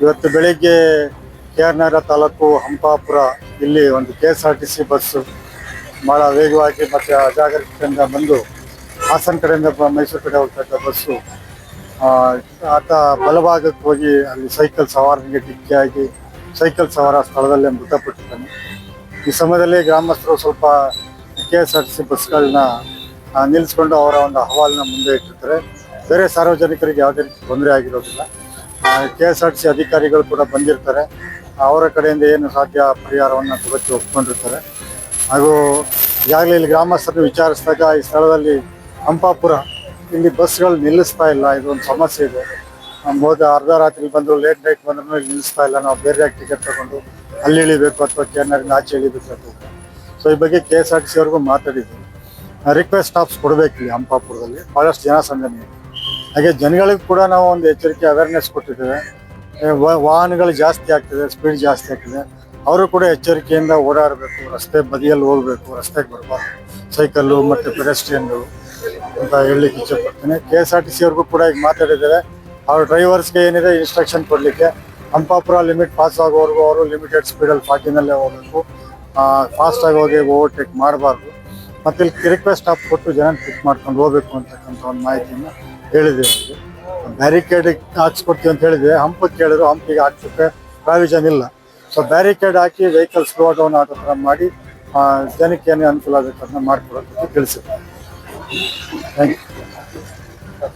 ಇವತ್ತು ಬೆಳಿಗ್ಗೆ K R Nagar taluk Hampapura ಇಲ್ಲಿ ಒಂದು K S R T C bus ಭಾಳ ವೇಗವಾಗಿ ಮತ್ತು ಅಜಾಗರೂಕತೆಯಿಂದ ಬಂದು ಹಾಸನ ಕಡೆಯಿಂದ ಮೈಸೂರು ಕಡೆ ಹೋಗ್ತಕ್ಕ ಬಸ್ಸು. ಆತ ಬಲಭಾಗಕ್ಕೆ ಹೋಗಿ ಅಲ್ಲಿ ಸೈಕಲ್ ಸವಾರನಿಗೆ ಡಿಕ್ಕಿಯಾಗಿ ಸೈಕಲ್ ಸವಾರ ಸ್ಥಳದಲ್ಲೇ ಮೃತಪಟ್ಟಿದ್ದಾನೆ. ಈ ಸಮಯದಲ್ಲಿ ಗ್ರಾಮಸ್ಥರು ಸ್ವಲ್ಪ K S R T C ಬಸ್ಗಳನ್ನ ನಿಲ್ಲಿಸ್ಕೊಂಡು ಅವರ ಒಂದು ಅಹವಾಲನ್ನ ಮುಂದೆ ಇಟ್ಟಿರ್ತಾರೆ ಬೇರೆ ಸಾರ್ವಜನಿಕರಿಗೆ ಯಾವುದೇ ರೀತಿ ತೊಂದರೆ ಆಗಿರೋದಿಲ್ಲ. K S R T C ಅಧಿಕಾರಿಗಳು ಕೂಡ ಬಂದಿರ್ತಾರೆ. ಅವರ ಕಡೆಯಿಂದ ಏನು ಸಾಧ್ಯ ಪರಿಹಾರವನ್ನು ಕೊಡೋಕ್ಕೆ ಒಪ್ಕೊಂಡಿರ್ತಾರೆ. ಹಾಗೂ ಈಗಾಗಲೇ ಇಲ್ಲಿ ಗ್ರಾಮಸ್ಥರನ್ನು ವಿಚಾರಿಸಿದಾಗ ಈ ಸ್ಥಳದಲ್ಲಿ ಹಂಪಾಪುರ ಇಲ್ಲಿ ಬಸ್ಗಳು ನಿಲ್ಲಿಸ್ತಾ ಇಲ್ಲ. ಇದೊಂದು ಸಮಸ್ಯೆ ಇದೆ. ಹೋದ ಅರ್ಧ ರಾತ್ರಿ ಬಂದರೂ, ಲೇಟ್ ನೈಟ್ ಬಂದ್ರೂ, ಇಲ್ಲಿ ನಿಲ್ಲಿಸ್ತಾ ಇಲ್ಲ. ನಾವು ಬೇರೆ ಟಿಕೆಟ್ ತಗೊಂಡು ಅಲ್ಲಿ ಇಳಿಬೇಕು ಅಥವಾ ಕೇರ್ನರಿಂದ ಆಚೆ ಇಳಿಬೇಕು ಸೊ, ಈ ಬಗ್ಗೆ K S R T C ಅವ್ರಿಗೂ ಮಾತಾಡಿದ್ವಿ. ರಿಕ್ವೆಸ್ಟ್ ಸ್ಟಾಪ್ಸ್ ಕೊಡಬೇಕು ಇಲ್ಲಿ ಹಂಪಾಪುರದಲ್ಲಿ. ಭಾಳಷ್ಟು ಜನ ಸಂಘಟನೆ ಹಾಗೆ ಜನಗಳಿಗೂ ಕೂಡ ನಾವು ಒಂದು ಎಚ್ಚರಿಕೆ ಅವೇರ್ನೆಸ್ ಕೊಟ್ಟಿದ್ದೇವೆ. ವಾಹನಗಳು ಜಾಸ್ತಿ ಆಗ್ತಿದೆ ಸ್ಪೀಡ್ ಜಾಸ್ತಿ ಆಗ್ತಿದೆ. ಅವರು ಕೂಡ ಎಚ್ಚರಿಕೆಯಿಂದ ಓಡಾಡಬೇಕು, ರಸ್ತೆ ಬದಿಯಲ್ಲಿ ಹೋಗ್ಬೇಕು, ರಸ್ತೆಗೆ ಬರಬಾರ್ದು. ಸೈಕಲ್ಲು ಮತ್ತು ಪೆಡೆಸ್ಟ್ರಿಯನ್ಗಳು ಅಂತ ಹೇಳಲಿಕ್ಕೆ ಇಚ್ಛೆಪಡ್ತೇನೆ K S R T C ಅವ್ರಿಗೂ ಕೂಡ ಈಗ ಮಾತಾಡಿದ್ದಾರೆ. ಅವ್ರ ಡ್ರೈವರ್ಸ್ಗೆ ಏನಿದೆ ಇನ್ಸ್ಟ್ರಕ್ಷನ್ ಕೊಡಲಿಕ್ಕೆ. ಹಂಪಾಪುರ ಲಿಮಿಟ್ ಪಾಸ್ ಆಗೋವರೆಗೂ ಅವರು ಲಿಮಿಟೆಡ್ ಸ್ಪೀಡಲ್ಲಿ ಫಾರ್ಟಿನಲ್ಲೇ ಹೋಗಬೇಕು. ಫಾಸ್ಟಾಗಿ ಹೋಗಿ ಓವರ್ಟೇಕ್ ಮಾಡಬಾರ್ದು. ಮತ್ತು ಇಲ್ಲಿ ರಿಕ್ವೆಸ್ಟ್ ಸ್ಟಾಪ್ ಕೊಟ್ಟು ಜನ ಪಿಕ್ ಮಾಡ್ಕೊಂಡು ಹೋಗ್ಬೇಕು ಅಂತಕ್ಕಂಥ ಒಂದು ಮಾಹಿತಿಯನ್ನು ಹೇಳಿದ್ದೀವಿ ಅವರಿಗೆ. ಬ್ಯಾರಿಕೇಡ್ ಹಾಕ್ಸ್ಕೊಡ್ತೀವಿ ಅಂತ ಹೇಳಿದ್ವಿ ಹಂಪಕ್ಕೆ ಕೇಳಿದ್ರು, ಹಂಪಿಗೆ ಹಾಕ್ಸೋಕ್ಕೆ ಪ್ರಾವಿಷನ್ ಇಲ್ಲ. ಸೊ ಬ್ಯಾರಿಕೇಡ್ ಹಾಕಿ ವೆಹಿಕಲ್ ಸ್ಲೋ ಡೌನ್ ಆಗೋ ಥರ ಮಾಡಿ ಜನಕ್ಕೆ ಏನೇ ಅನುಕೂಲ ಆಗುತ್ತೆ ಅದನ್ನ ಮಾಡಿಕೊಡೋದಕ್ಕೆ ತಿಳಿಸಿದ್ದಾರೆ. Thank you